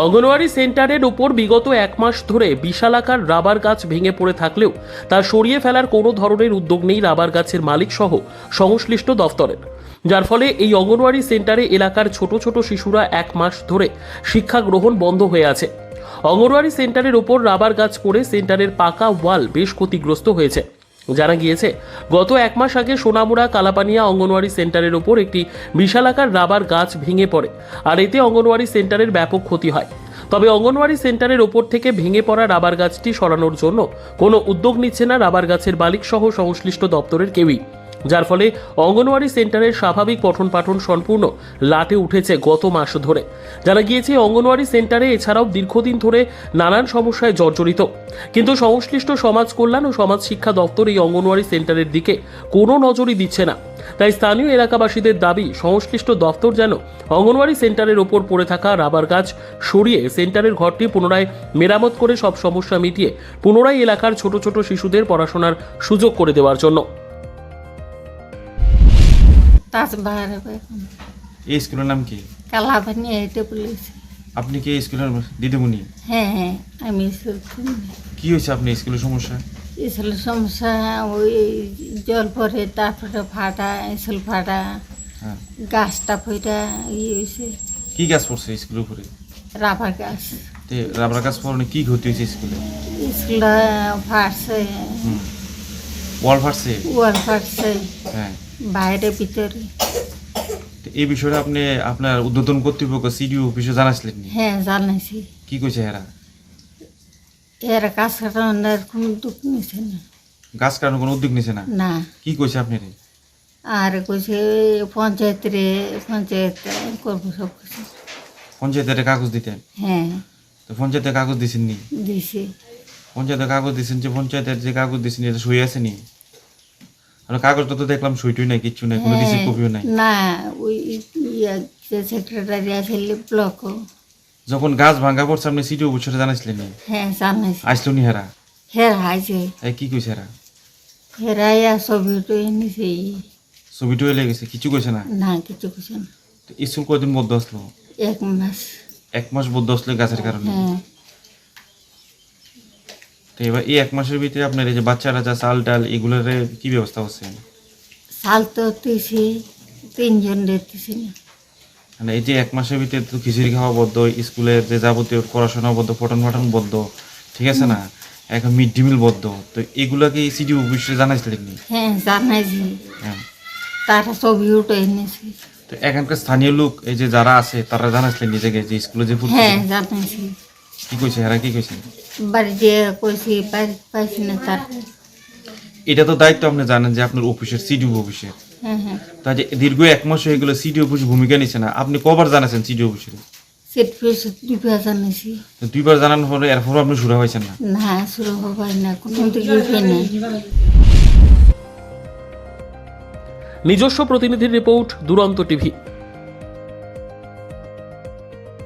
অঙ্গনওয়াড়ি সেন্টারের উপর বিগত এক মাস ধরে বিশালাকার রাবার গাছ ভেঙে পড়ে থাকলেও তা সরিয়ে ফেলার কোনো ধরনের উদ্যোগ নেই রাবার গাছের মালিক সহ সংশ্লিষ্ট দফতরের। যার ফলে এই অঙ্গনওয়াড়ি সেন্টারে এলাকার ছোট ছোট শিশুরা এক মাস ধরে শিক্ষা গ্রহণ বন্ধ হয়ে আছে। অঙ্গনওয়াড়ি সেন্টারের উপর রাবার গাছ পড়ে সেন্টারের পাকা ওয়াল বেশ ক্ষতিগ্রস্ত হয়েছে। জানা গিয়েছে, গত এক মাস আগে সোনামুড়া কালাপানিয়া অঙ্গনওয়াড়ি সেন্টারের ওপর একটি বিশালাকার রাবার গাছ ভেঙে পড়ে, আর এতে অঙ্গনওয়াড়ি সেন্টারের ব্যাপক ক্ষতি হয়। তবে অঙ্গনওয়াড়ি সেন্টারের ওপর থেকে ভেঙে পড়া রাবার গাছটি সরানোর জন্য কোনো উদ্যোগ নিচ্ছে না রাবার গাছের মালিক সহ সংশ্লিষ্ট দপ্তরের কেউই। যার ফলে অঙ্গনওয়াড়ি সেন্টারের স্বাভাবিক পঠন পাঠন সম্পূর্ণ লাটে উঠেছে গত মাস ধরে। জানা গিয়েছে, অঙ্গনওয়াড়ি সেন্টারে এছাড়াও দীর্ঘদিন ধরে নানান সমস্যায় জর্জরিত। কিন্তু সংশ্লিষ্ট সমাজ কল্যাণ ও সমাজ শিক্ষা দপ্তর এই অঙ্গনওয়াড়ি সেন্টারের দিকে কোনো নজরই দিচ্ছে না। তাই স্থানীয় এলাকাবাসীদের দাবি, সংশ্লিষ্ট দপ্তর যেন অঙ্গনওয়াড়ি সেন্টারের ওপর পড়ে থাকা রাবার গাছ সরিয়ে সেন্টারের ঘরটি পুনরায় মেরামত করে সব সমস্যা মিটিয়ে পুনরায় এলাকার ছোট ছোট শিশুদের পড়াশোনার সুযোগ করে দেওয়ার জন্য। তাজ বাহার এখন এই স্কুলের নাম কি? কালাবানি এইটা বলেছে আপনি কি এই স্কুলের দিদিমণি? হ্যাঁ হ্যাঁ আমি কি হয়েছে আপনি স্কুলের সমস্যা? আসলে সমস্যা ওই জল পরে তারপরে ফাটা এসল ফাটা হ্যাঁ। গাছটা ফইটা ইয়ে হয়েছে কি গাছ পড়ছে স্কুলের উপরে? রাবার গাছ। তে রাবার গাছ পড়নে কি ক্ষতি হয়েছে স্কুলে? স্কুলটা ফাটছে ওয়াল ফাটছে ওয়াল ফাটছে বাইরে ভিতরে। এই বিষয়ে আপনি আপনার উদ্বোধন কর্তৃপক্ষ সিডিও অফিসে জানাইছিলেন নি? হ্যাঁ জানাইছি। কি কইছে এরা? এর কাজ কাটানোর কোনো উদ্যোগ নিছে না। গাছ কাটানোর কোনো উদ্যোগ নিছে না? না। কি কইছে আপনি রে? আর কইছে পঞ্চায়েত রে পঞ্চায়েত করব সব কিছু। পঞ্চায়েতের কাগজ দিতেন? হ্যাঁ। তো পঞ্চায়েতের কাগজ দিছেন নি? দিছি। পঞ্চায়েতের কাগজ দিছেন যে পঞ্চায়েতের যে কাগজ দিছেন এটা সই আছে নি? আর কাগজটা তো দেখলাম সইটুই নাই কিচ্ছু নাই কোনো রিসিভ কপিও নাই। হ্যাঁ, না ওই ইয়া সেক্রেটারি ব্লক যখন গাছ ভাঙা পড়ছে আপনি অফিসে জানাইছিলেন হ্যাঁ জানাইছি। আসলো নি হেরা? হের এই কি কইছে এরা হেরাইয়া ছবি তো এনেছে। ছবিটা হয়ে গেছে কিছু কইছে না? না কিছু কিছু না। স্কুল কয়দিন বদ্ধ আসলো? এক মাস। এক মাস বদ্ধ আসলো গাছের কারণে? হ্যাঁ। এবার এই এক মাসের ভিতরে আপনার এই যে বাচ্চারা যা চাল টাল এগুলোর কি ব্যবস্থা হচ্ছে তো দিছি তিনজন দিতেছি না। মানে এই যে এক মাসের ভিতরে তো খিচুড়ি খাওয়া বদ্ধ স্কুলের যে যাবতীয় পড়াশোনা বদ্ধ ফটন ফটন বদ্ধ ঠিক আছে না? এখন মিড ডে মিল বদ্ধ তো এগুলাকে সিডি অফিসে জানাইছিলেন হ্যাঁ জানাইছি। হ্যাঁ। তারা ছবি উঠে এনেছি। তো এখানকার স্থানীয় লোক এই যে যারা আছে তারা জানাইছিলেন নিজেকে যে স্কুলে যে হ্যাঁ জানাইছি। কি কইছে এরা কি কইছে? বাড়ি যে কইছি বাড়ি পাইছি না তার। এটা তো দায়িত্ব আপনি জানেন যে আপনার অফিসের সিডিও অফিসের হ্যাঁ হ্যাঁ। তা যে দীর্ঘ এক মাস হয়ে গেল সিডি অফিস ভূমিকা নিচ্ছে না। আপনি কবার জানাছেন সিডি অফিসে? দুইবার জানাইছি। তো দুইবার জানানোর পরে এরপর আপনি শুরু হয়েছেন না? না না কোনো দিকে না। নিজস্ব প্রতিনিধির রিপোর্ট দুরন্ত টিভি।